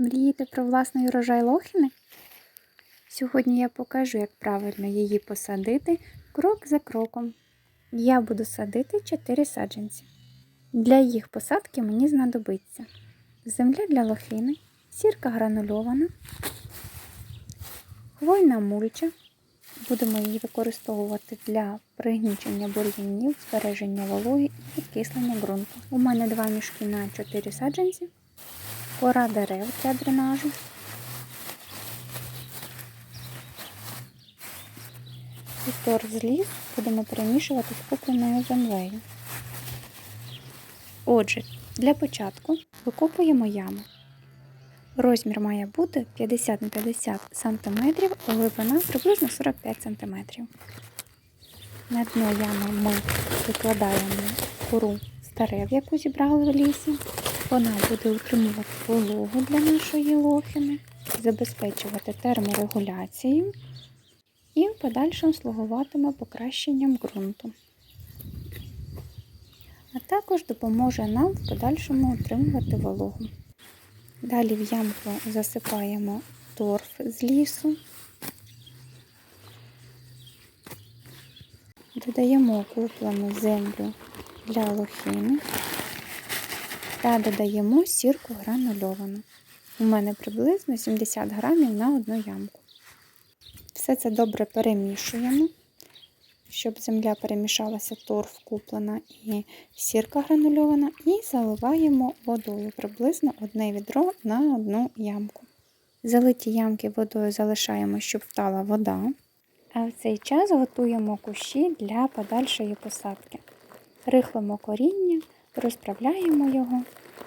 Мрієте про власний урожай лохини? Сьогодні я покажу, як правильно її посадити крок за кроком. Я буду садити 4 саджанці. Для їх посадки мені знадобиться земля для лохини, сірка гранульована, хвойна мульча. Будемо її використовувати для пригнічення бур'янів, збереження вологи і підкислення ґрунту. У мене два мішки на 4 саджанці, кора дерев для дренажу. І тор з ліс будемо перемішувати з купленою землею. Отже, для початку викопуємо яму. Розмір має бути 50 на 50 см, глибина приблизно 45 см. На дно ями ми викладаємо кору з дерев, яку зібрали в лісі. Вона буде утримувати вологу для нашої лохини, забезпечувати терморегуляцію і в подальшому слугуватиме покращенням ґрунту. А також допоможе нам в подальшому утримувати вологу. Далі в ямку засипаємо торф з лісу, додаємо куплену землю для лохини та додаємо сірку гранульовану. У мене приблизно 70 грамів на одну ямку. Все це добре перемішуємо, щоб земля перемішалася торф куплена і сірка гранульована, і заливаємо водою приблизно одне відро на одну ямку. Залиті ямки водою залишаємо, щоб втала вода. А в цей час готуємо кущі для подальшої посадки. Рихлимо коріння, розправляємо його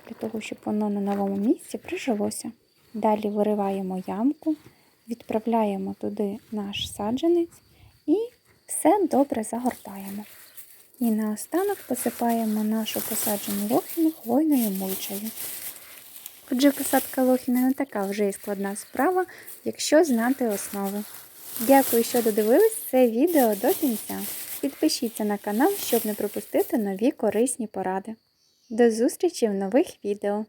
для того, щоб воно на новому місці прижилося. Далі вириваємо ямку, відправляємо туди наш саджанець і все добре загортаємо. І наостанок посипаємо нашу посаджену лохину хвойною мульчею. Отже, посадка лохини не така вже і складна справа, якщо знати основи. Дякую, що додивились це відео до кінця. Підпишіться на канал, щоб не пропустити нові корисні поради. До зустрічі в нових відео!